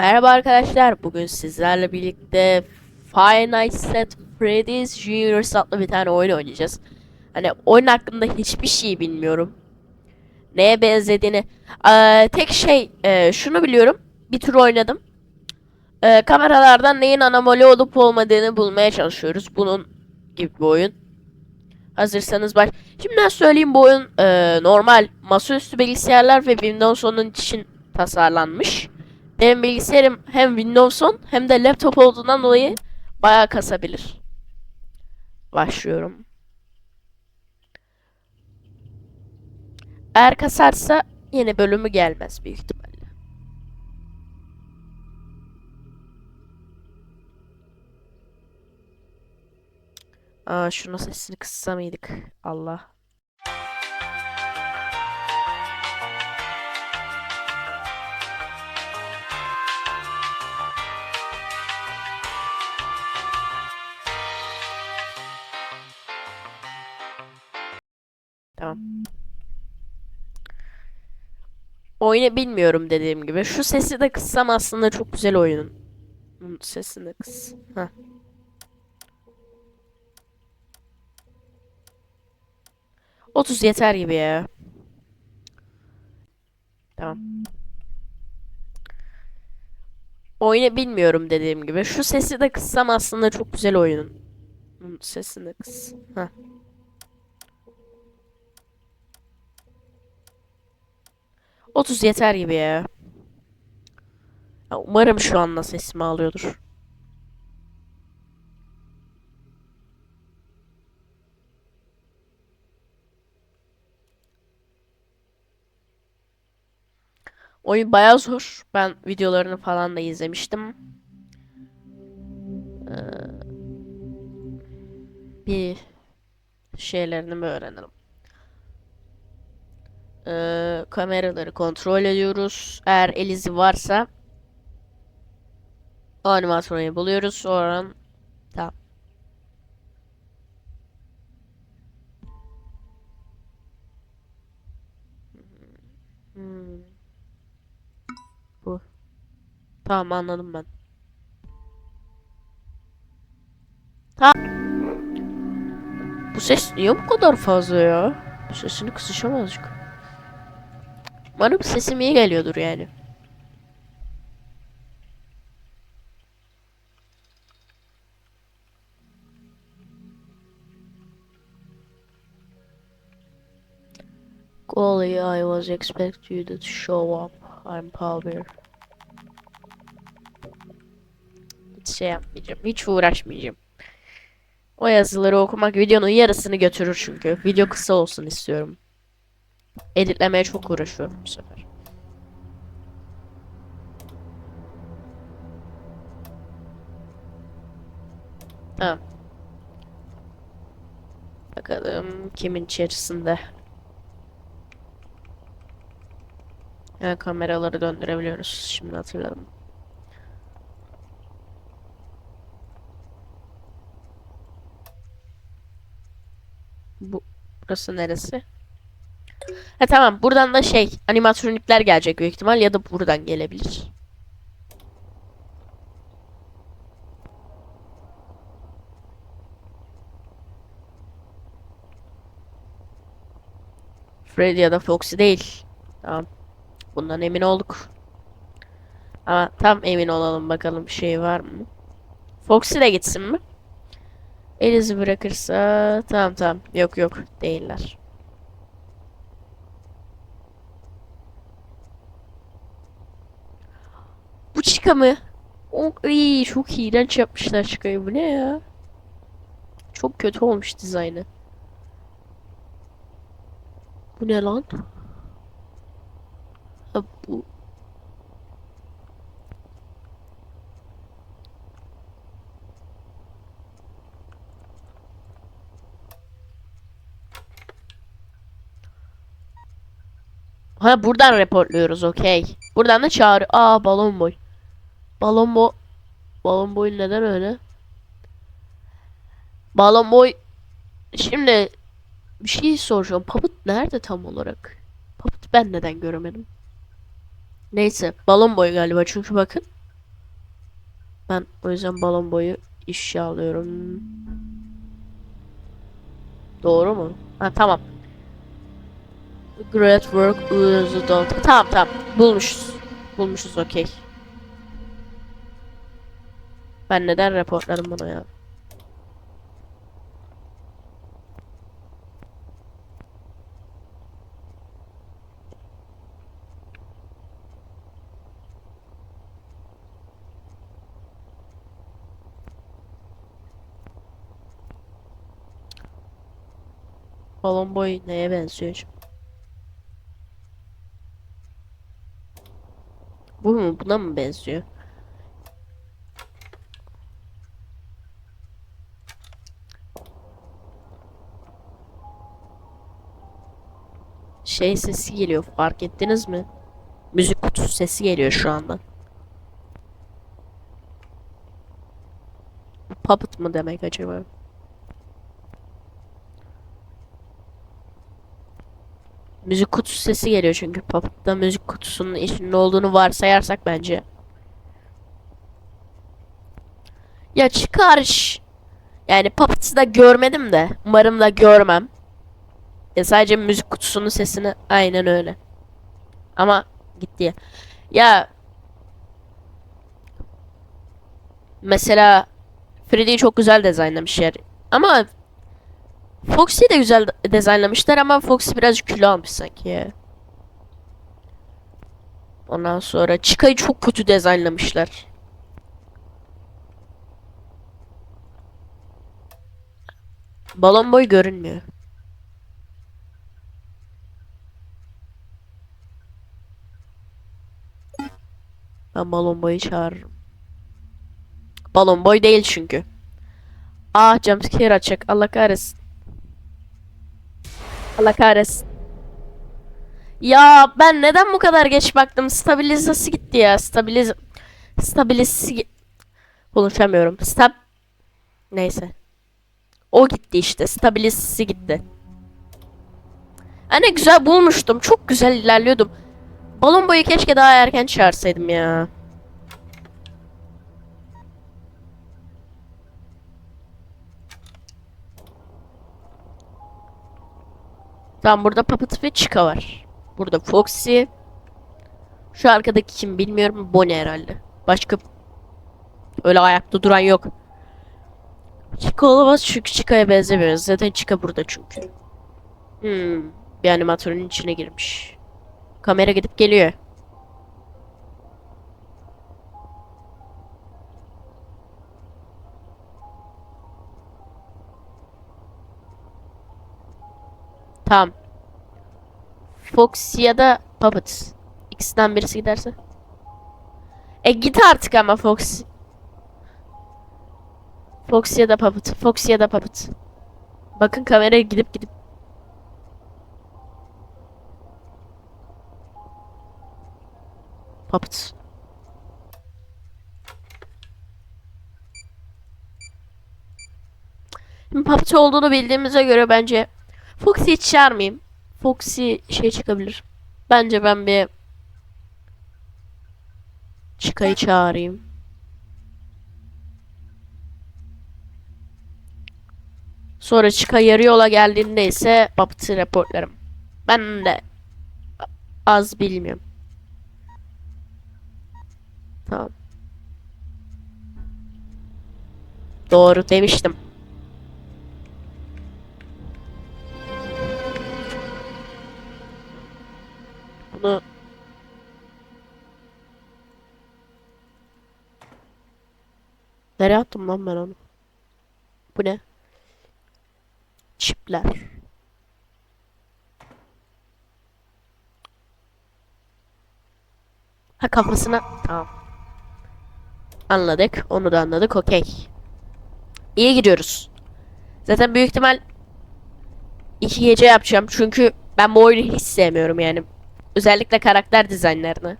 Merhaba arkadaşlar. Bugün sizlerle birlikte Five Nights at Freddy's Juniors adlı bir tane oyun oynayacağız. Hani oyun hakkında hiçbir şey bilmiyorum. Neye benzediğini. Eee, tek şey eee, şunu biliyorum. Bir tur oynadım. Eee, kameralardan neyin anomali olup olmadığını bulmaya çalışıyoruz. Bunun gibi bir oyun. Hazırsanız baş. Şimdiden söyleyeyim bu oyun eee, normal masaüstü bilgisayarlar ve Windows 10'un için tasarlanmış. Benim bilgisayarım hem Windows 10 hem de laptop olduğundan dolayı bayağı kasabilir. Başlıyorum. Eğer kasarsa yeni bölümü gelmez büyük ihtimalle. Aa şuna sesini kıssa mıydık? Allah. Tamam. Oyunu bilmiyorum dediğim gibi. Şu sesi de kıssam aslında çok güzel oyunun. Sesini de kıs. Heh. Otuz yeter gibi ya. Tamam. Oyunu bilmiyorum dediğim gibi. Şu sesi de kıssam aslında çok güzel oyunun. Sesini de kıs. Heh. Otuz yeter gibi ya. Ya Umarım şu anda sesimi alıyordur. Oyun bayağı zor. Ben videolarını falan da izlemiştim. Ee, bir şeylerini mi öğrenelim? Ee, kameraları kontrol ediyoruz. Eğer el izi varsa animasyonu buluyoruz. Sonra tamam. Hmm. Bu. Tamam anladım ben. Tamam. Bu ses niye bu kadar fazla ya? Sesini kısacağım azıcık. Umarım sesim iyi geliyordur yani. Golly, I was expect you to show up. I'm power. Hiç şey yapmayacağım. Hiç uğraşmayacağım. O yazıları okumak videonun yarısını götürür çünkü. Video kısa olsun istiyorum. Editlemeye çok uğraşıyorum bu sefer. Tamam. Bakalım kimin içerisinde. Ha, kameraları döndürebiliyoruz. Şimdi hatırladım. Bu burası neresi? Ha tamam. Buradan da şey animatronikler gelecek büyük ihtimal ya da buradan gelebilir. Freddy ya da Foxy değil. Tamam. Bundan emin olduk. Ama tam emin olalım bakalım bir şey var mı? Foxy de gitsin mi? Elizi bırakırsa tamam tamam. Yok yok değiller. Bu Chica mı? O iyi çok iğrenç yapmışlar Chica'yı. Bu ne ya? Çok kötü olmuş dizaynı. Bu ne lan? Ha, bu Ha buradan reportluyoruz okey. Buradan da çağrı. Aa balon boy. Balon boy. Balon boy neden öyle? Balon boy. Şimdi bir şey soracağım. Papıt nerede tam olarak? Papıt ben neden göremedim? Neyse balon boy galiba çünkü bakın. Ben o yüzden balon boyu işe alıyorum. Doğru mu? Ha tamam. Great work. Tamam tamam. Bulmuşuz. Bulmuşuz okey. Ben neden raporladım bunu ya? Balon boy neye benziyor? acaba? Bu mu? Buna mı benziyor? Şey sesi geliyor fark ettiniz mi? Müzik kutusu sesi geliyor şu anda. Puppet mı demek acaba? Müzik kutusu sesi geliyor çünkü Puppet'ta müzik kutusunun içinde olduğunu varsayarsak bence. Ya çıkar. Yani Puppet'ı da görmedim de. Umarım da görmem. Ya sadece müzik kutusunun sesini aynen öyle. Ama gitti ya. Ya mesela Freddy'yi çok güzel dizaynlamışlar. Ama Foxy'yi de güzel dizaynlamışlar ama Foxy biraz kilo almış sanki ya. Ondan sonra Chica'yı çok kötü dizaynlamışlar. Balon boy görünmüyor. Ben balon boyu çağırırım. Balon boy değil çünkü. Ah jumpscare açacak. Allah kahretsin. Allah kahretsin. Ya ben neden bu kadar geç baktım? Stabilizası gitti ya. Stabiliz stabilizası konuşamıyorum. Stab neyse. O gitti işte. Stabilizası gitti. Hani güzel bulmuştum. Çok güzel ilerliyordum. Balon boyu keşke daha erken çağırsaydım ya. Tamam burada Puppet ve Chica var. Burada Foxy. Şu arkadaki kim bilmiyorum. Bonnie herhalde. Başka öyle ayakta duran yok. Chica olamaz çünkü Chica'ya benzemiyor. Zaten Chica burada çünkü. Hmm, bir animatörün içine girmiş. Kamera gidip geliyor. Tamam. Fox ya da Puppet. İkisinden birisi giderse. E git artık ama Fox. Fox ya da Puppet. Fox ya da Puppet. Bakın kameraya gidip gidip. Puppet. Şimdi olduğunu bildiğimize göre bence Foxy hiç çağırmayayım. Foxy şey çıkabilir. Bence ben bir Chica'yı çağırayım. Sonra Chica yarı yola geldiğinde ise Puppet'ı raporlarım. Ben de az bilmiyorum. Tamam. Doğru demiştim. Bunu Nereye attım lan ben onu? Bu ne? Çipler. Ha kafasına. Tamam. Anladık. Onu da anladık. Okey. İyi gidiyoruz. Zaten büyük ihtimal iki gece yapacağım. Çünkü ben bu oyunu hiç sevmiyorum yani. Özellikle karakter dizaynlarını.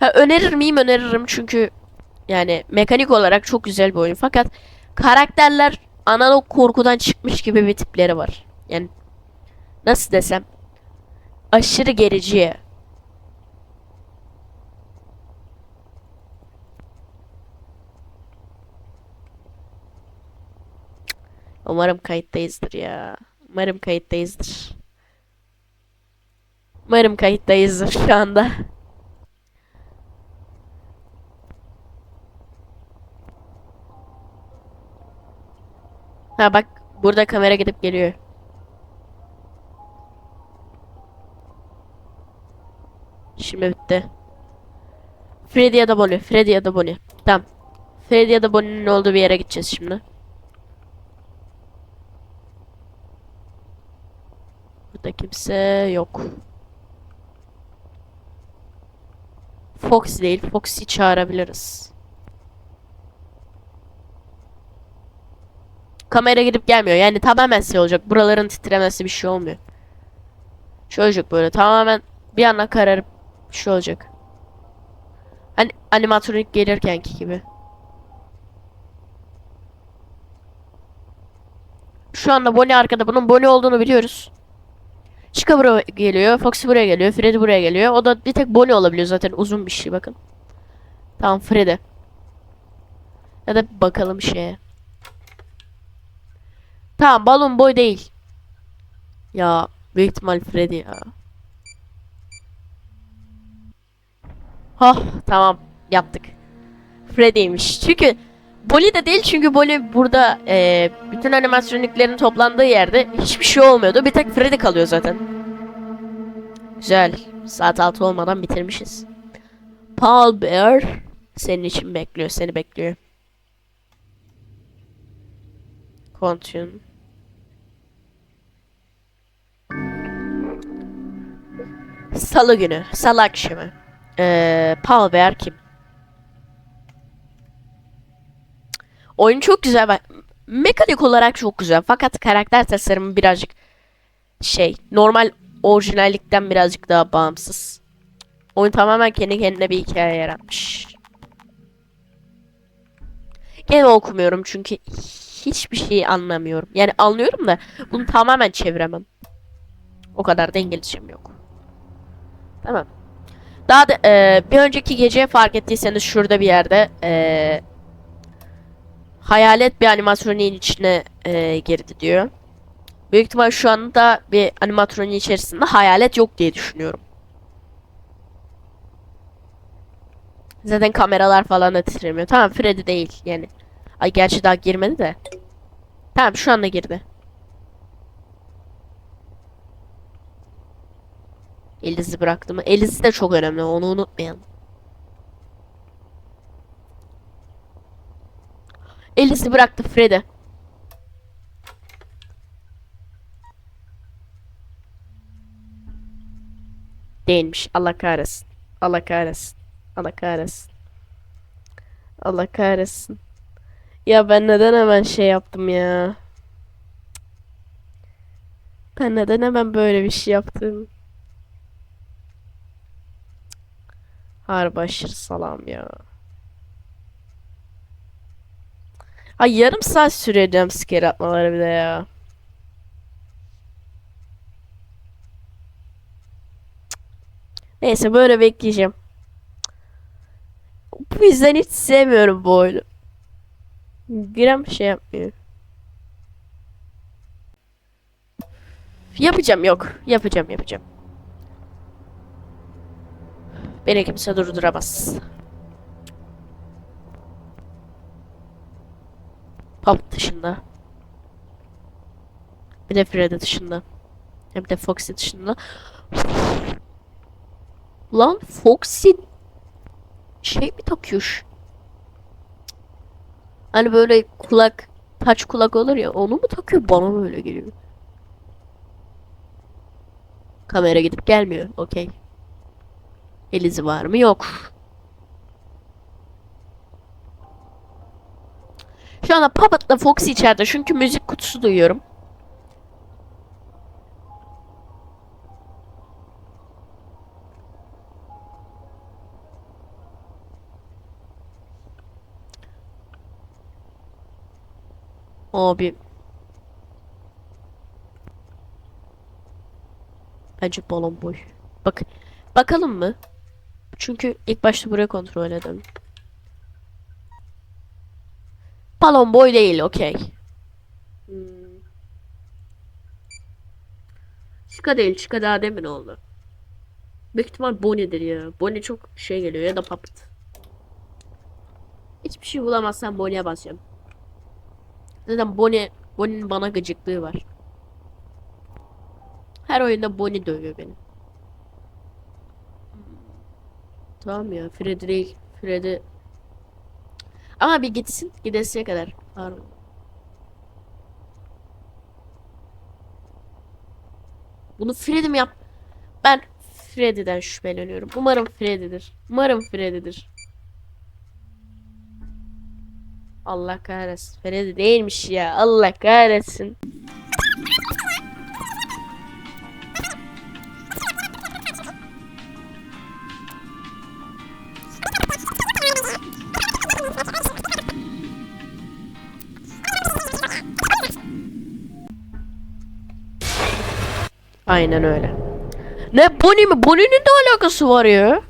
Ha önerir miyim? Öneririm çünkü yani mekanik olarak çok güzel bir oyun. Fakat karakterler analog korkudan çıkmış gibi bir tipleri var. Yani nasıl desem aşırı gerici. Umarım kayıttayızdır ya. Umarım kayıttayızdır. Umarım kayıttayızdır şu anda. Ha bak burada kamera gidip geliyor. Şimdi bitti. Freddy ya da Bonnie. Freddy ya da Bonnie. Tamam. Freddy ya da Bonnie'nin olduğu bir yere gideceğiz şimdi. Burada kimse yok. Fox değil. Foxy çağırabiliriz. Kamera gidip gelmiyor. Yani tamamen şey olacak. Buraların titremesi bir şey olmuyor. Şey olacak böyle tamamen bir anda kararıp şey olacak. Hani animatronik gelirkenki gibi. Şu anda Bonnie arkada. Bunun Bonnie olduğunu biliyoruz. Chica buraya geliyor. Foxy buraya geliyor. Freddy buraya geliyor. O da bir tek Bonnie olabiliyor zaten. Uzun bir şey bakın. Tamam Freddy. Ya da bakalım şeye. Tamam balon boy değil. Ya büyük ihtimal Freddy ya. Hah tamam yaptık. Freddy'ymiş. Çünkü Bolly de değil çünkü Bolly burada e, bütün animatroniklerin toplandığı yerde hiçbir şey olmuyordu. Bir tek Freddy kalıyor zaten. Güzel. Saat 6 olmadan bitirmişiz. Paul Bear senin için bekliyor. Seni bekliyor. Continue. Salı günü. Salı akşamı. Ee, Paul Bear kim? Oyun çok güzel. bak- Mekanik olarak çok güzel. Fakat karakter tasarımı birazcık şey normal orijinallikten birazcık daha bağımsız. Oyun tamamen kendi kendine bir hikaye yaratmış. Gene okumuyorum çünkü hiçbir şey anlamıyorum. Yani anlıyorum da bunu tamamen çeviremem. O kadar da İngilizcem yok. Tamam. Daha da e, bir önceki gece fark ettiyseniz şurada bir yerde e, hayalet bir animatroniğin içine e, girdi diyor. Büyük ihtimal şu anda bir animatroniğin içerisinde hayalet yok diye düşünüyorum. Zaten kameralar falan da titremiyor. Tamam Freddy değil yani. Ay gerçi daha girmedi de. Tamam şu anda girdi. Eliz'i bıraktım. Eliz de çok önemli. Onu unutmayalım. Eliz'i bıraktı Freddy. Değilmiş. Allah kahretsin. Allah kahretsin. Allah kahretsin. Allah kahretsin. Ya ben neden hemen şey yaptım ya? Ben neden hemen böyle bir şey yaptım? Harbi aşırı salam ya. Ay yarım saat sürüyor jumpscare atmaları bir de ya. Neyse böyle bekleyeceğim. Bu yüzden hiç sevmiyorum bu oyunu. Gram şey yapmıyor. Yapacağım yok. Yapacağım yapacağım. Beni kimse durduramaz. Pop dışında. Bir de Freddy dışında. Hem de Foxy dışında. Lan Foxy şey mi takıyor? Hani böyle kulak taç kulak olur ya onu mu takıyor bana mı öyle geliyor? Kamera gidip gelmiyor. Okey. Elizi var mı? Yok. Şu anda Puppet'la Foxy içeride çünkü müzik kutusu duyuyorum. O bir Bence balon boy. Bak bakalım mı? Çünkü ilk başta buraya kontrol edelim. Balon boy değil, okey. Hmm. Chica değil. Chica daha demin oldu. Büyük ihtimal Bonnie'dir ya. Bonnie çok şey geliyor ya da Puppet. Hiçbir şey bulamazsam Bonnie'ye basacağım. Zaten Bonnie, Bonnie'nin bana gıcıklığı var. Her oyunda Bonnie dövüyor beni. Tamam ya Freddy Freddy ama bir gitsin gidesiye kadar. Pardon. Bunu Freddy mi yap? Ben Freddy'den şüpheleniyorum. Umarım Freddy'dir. Umarım Freddy'dir. Allah kahretsin. Freddy değilmiş ya. Allah kahretsin. Aynen öyle. Ne Bonnie mi? Bonnie'nin de alakası var ya.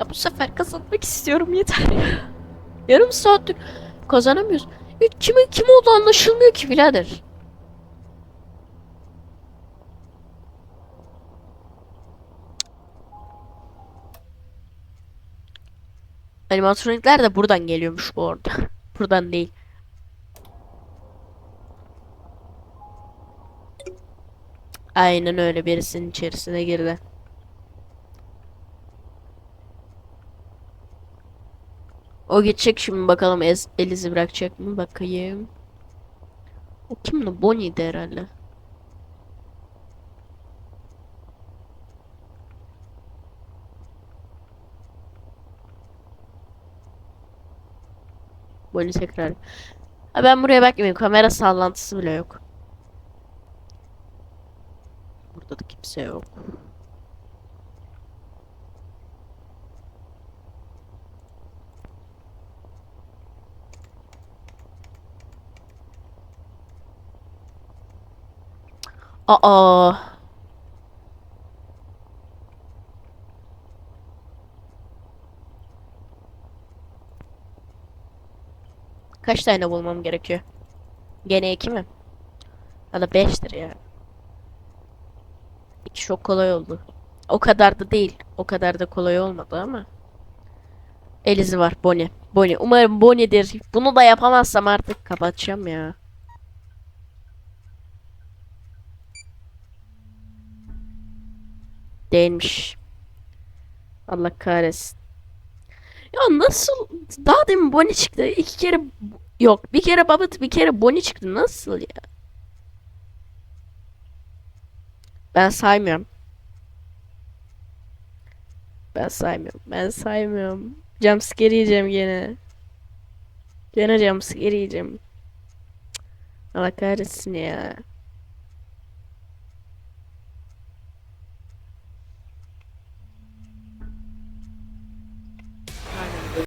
Ya bu sefer kazanmak istiyorum yeter ya. Yarım saattir kazanamıyoruz. Kimin kim olduğu anlaşılmıyor ki birader. Animatronikler de buradan geliyormuş bu arada. Buradan değil. Aynen öyle birisinin içerisine girdi. O gidecek şimdi bakalım Eliz'i bırakacak mı bakayım. O kim lan? Bonnie'di herhalde. Bonnie tekrar. Ha ben buraya bakmayayım. Kamera sallantısı bile yok. Burada da kimse yok. Aa. Kaç tane bulmam gerekiyor? Gene iki mi? Ya da beştir ya. İki çok kolay oldu. O kadar da değil. O kadar da kolay olmadı ama. Elizi var. Bonnie. Bonnie. Umarım Bonnie'dir. Bunu da yapamazsam artık kapatacağım ya. Değilmiş. Allah kahretsin. Ya nasıl? Daha demin Bonnie çıktı. İki kere yok. Bir kere Babbitt, bir kere Bonnie çıktı. Nasıl ya? Ben saymıyorum. Ben saymıyorum. Ben saymıyorum. Jumpscare yiyeceğim gene. Gene jumpscare yiyeceğim. Allah kahretsin ya.